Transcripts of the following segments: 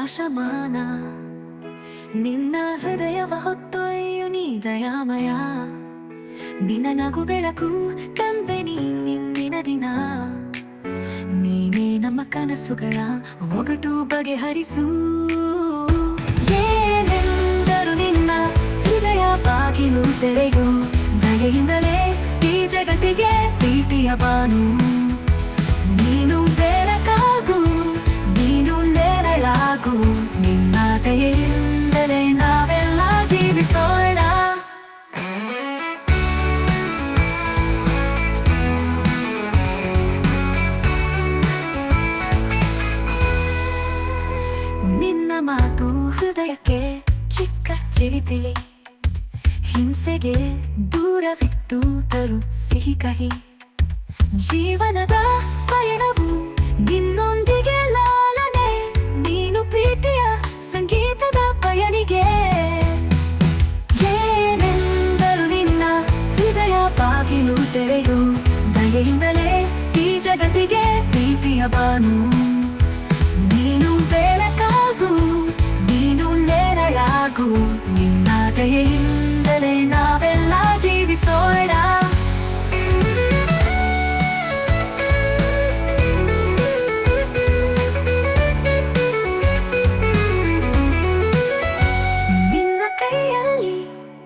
ಪ್ರಕಾಶಮಾನ ನಿನ್ನ ಹೃದಯವ ಹೊತ್ತೊಯ್ಯು ನೀ ದಯಾಮಯ. ನಿನ್ನ ನಗು ಬೆಳಕು ಕಂದೆ ನಿಂದಿನ ದಿನ. ನೀನೇ ನಮ್ಮ ಕನಸುಗಳ ಒಗಟು ಬಗೆಹರಿಸು. ಏನೆಂದರು ನಿನ್ನ ಹೃದಯ ಬಾಗಿಲು ತೆರೆಯು. ದಯೆಯಿಂದಲೇ ಈ ಜಗತ್ತಿಗೆ ಪ್ರೀತಿಯ ಬಾನು. ನೀನು ನೀನು ನೆರಳಾಗು ನಿನ್ನ ದಯೆಯಿಂದಲೇ ನಾವೆಲ್ಲ ಜೀವಿಸೋಣ. ನಿನ್ನ ಮಾತು ಹೃದಯಕ್ಕೆ ಚಿಕ್ಕ ಚಿರಿಪಿಲಿ ಹಿಂಸೆಗೆ ದೂರವಿಟ್ಟು ತರು ಸಿಹಿ ಕಹಿ. ಜೀವನದ ಪಯಣವು ನಿನ್ನೊಂದಿಗೆ ಪ್ರೀತಿಯ ಬಾನು ನೀನು ಬೆಳಕಾಗು, ನೀನು ನೆರಳಾಗು. ನಿನ್ನ ದಯೆಯಿಂದಲೇ ನಾವೆಲ್ಲ ಜೀವಿಸೋಣ. ನಿನ್ನ ಕೈಯಲ್ಲಿ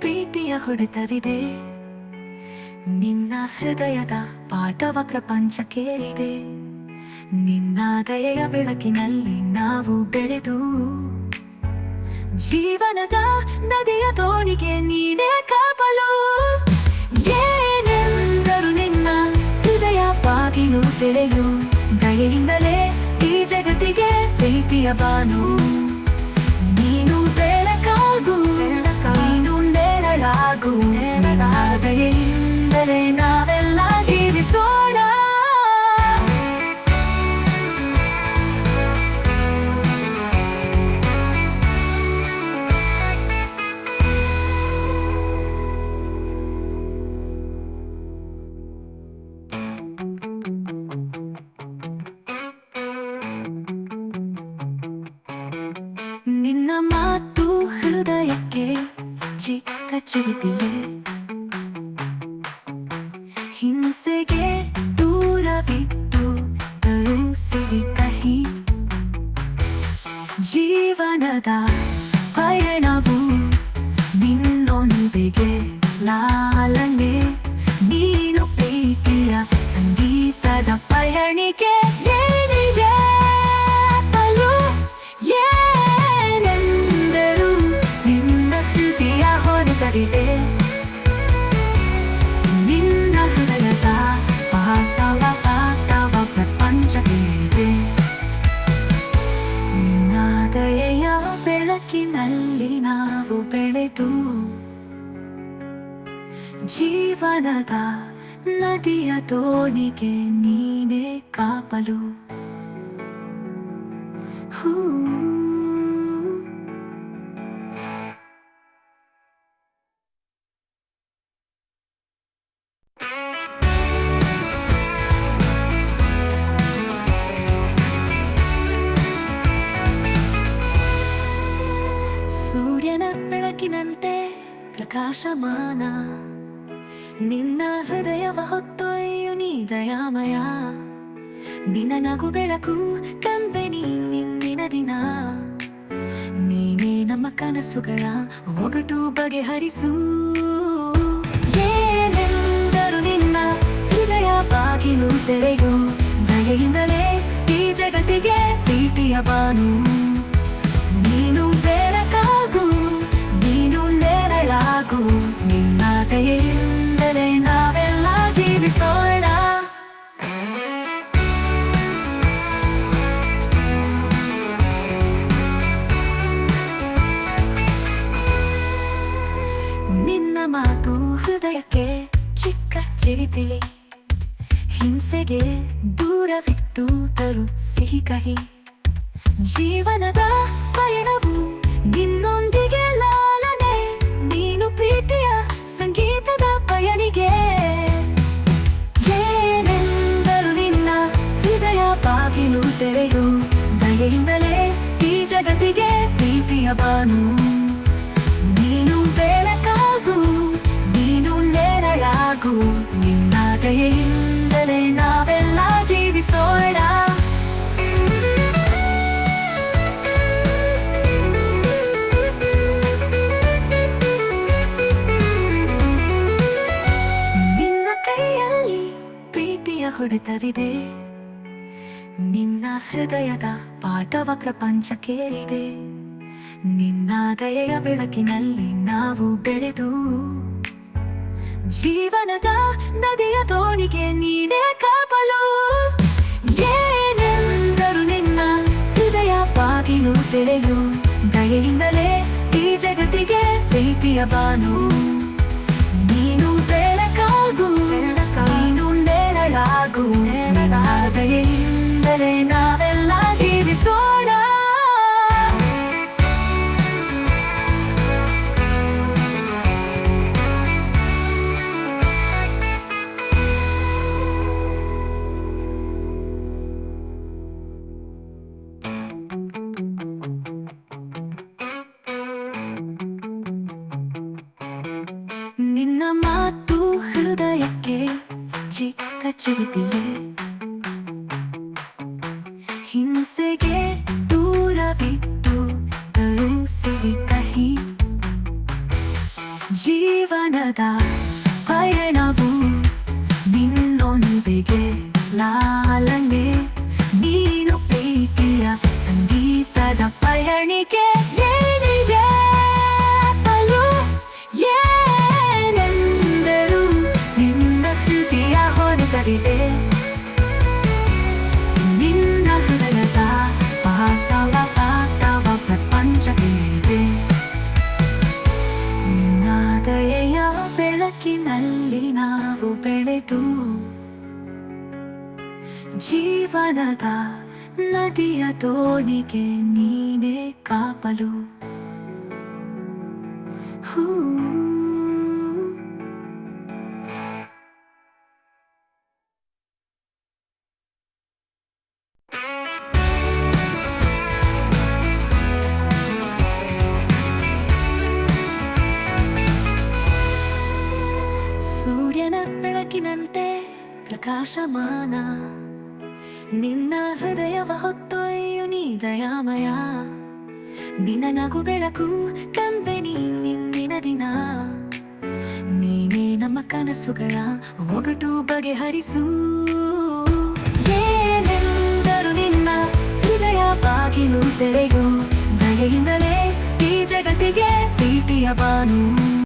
ಪ್ರೀತಿಯ ಹೊಡೆತವಿದೆ. ನಿನ್ನ ಹೃದಯದ ಪಾಠವ ಪ್ರಪಂಚ ಕೇಳಿದೆ. ನಿನ್ನ ದಯೆಯ ಬೆಳಕಿನಲ್ಲಿ ನಾವು ಬೆಳೆದು ಜೀವನದ ನದಿಯ ತೋಣಿಗೆ ನೀನೇ ಕಾಪಲು. ಏನೆಂದರು ನಿನ್ನ ಹೃದಯ ಬಾಗಿಲು ತೆರೆಯು, ದಯೆಯಿಂದಲೇ ಈ ಜಗತ್ತಿಗೆ ಪ್ರೀತಿಯ ಬಾನು. ನೀನು ಬೆಳಕಾಗು, ನೀನು ನೆರಳಾಗು ದಯೆಯಿಂದಲೇ ನಾವೆಲ್ಲ ಹೃದಯಕ್ಕೆ ಚಿಕ್ಕ ಚಿರಿಪಿಲೆ ಹಿಂಸೆಗೆ ದೂರವಿಟ್ಟು ತರುಸಿರಿ ಕಹಿ. ಜೀವನದ ಪಯಣವು ನಿನ್ನೊಂದಿಗೆ ಲಾಲನೆ ನೀನು ಪ್ರೀತಿಯ ಸಂಗೀತದ ಪಯಣಿಗೆ ನದಿಯ ತೋಣಿಗೆ ನೀನೇ ಕಾಪಲು ಹೂ ಸೂರ್ಯನ ಬೆಳಕಿನಂತೆ ಪ್ರಕಾಶಮಾನ ನಿನ್ನ ಹೃದಯವ ಹೊತ್ತೊಯ್ಯು ನೀ ದಯಾಮಯ ನಿನ್ನ ನಗು ಬೆಳಕು ಕಂದೆ ನಿಂದಿನ ದಿನ. ನೀನೇ ನಮ್ಮ ಕನಸುಗಳ ಒಗಟು ಬಗೆಹರಿಸು. ಏನೆಂದರು ನಿನ್ನ ಹೃದಯ ಬಾಗಿಲು ತೆರೆಯು. ದಯೆಯಿಂದಲೇ ಈ ಜಗತ್ತಿಗೆ ಪ್ರೀತಿಯ ಬಾನು. ದೂತರು ಸಿಹಿ ಕಹಿ. ಜೀವನದ ಪಯಣವು ನಿನ್ನೊಂದಿಗೆ ಲಾಲನೆ. ನೀನು ಪ್ರೀತಿಯ ಸಂಗೀತದ ಪಯಣಿಗೆ. ಏನೆಂದರು ನಿನ್ನ ಹೃದಯ ಬಾಗಿಲು ತೆರೆಯು. ದಯೆಯಿಂದಲೇ ಈ ಜಗತ್ತಿಗೆ ಪ್ರೀತಿಯ ಬಾನು. ನೀನು ಬೆಳಕಾಗು ನೀನು ನೆರಳಾಗು. ನಿನ್ನ ದಯೆಯಿಂದ ಹೃದಯದ ಪಾಠವ ಪ್ರಪಂಚ ಕೇಳಿದೆ. ನಿನ್ನ ದಯೆಯ ಬೆಳಕಿನಲ್ಲಿ ನಾವು ಬೆಳೆದು, ಜೀವನದ ನದಿಯ ತೋಣಿಗೆ ನೀನೇ ಕಾಪಲು ಏನೆಂದರು ನಿನ್ನ ಹೃದಯ ಬಾಗಿಲು ತೆರೆಯು, ದಯೆಯಿಂದಲೇ ಈ ಜಗತ್ತಿಗೆ ಪ್ರೀತಿಯ ಬಾನು. ಹೃದಯಕ್ಕೆ ಚಿಕ್ಕ ಚಿಗುತ್ತಿದೆ ಹಿಂಸೆಗೆ ದೂರವಿಟ್ಟು ತರುಸಿರಿ ಕಹಿ ಜೀವನದ ಪಯಣವು ನಿನ್ನೊಂದಿಗೆ ಲಾಲನೆ ಜೀವನದ ನದಿಯ ದೋಣಿಗೆ ನೀನೇ ಕಾಪಲು. ಹೂ. ಸೂರ್ಯನ ಬೆಳಕಿನಂತೆ ಪ್ರಕಾಶಮಾನ. ನಿನ್ನ ಹೃದಯವ ಹೊತ್ತೊಯ್ಯು ನೀ ದಯಾಮಯ. ನಿನ್ನ ನಗು ಬೆಳಕು ತಂದೆ ನಿನ್ನ ದಿನ. ನೀನೇ ನಮ್ಮ ಕನಸುಗಳ ಒಗಟು ಬಗೆಹರಿಸು. ಏನೆಂದರು ನಿನ್ನ ಹೃದಯ ಬಾಗಿಲು ತೆರೆಯು. ದಯೆಯಿಂದಲೇ ಈ ಜಗತ್ತಿಗೆ ಪ್ರೀತಿಯ ಬಾನು.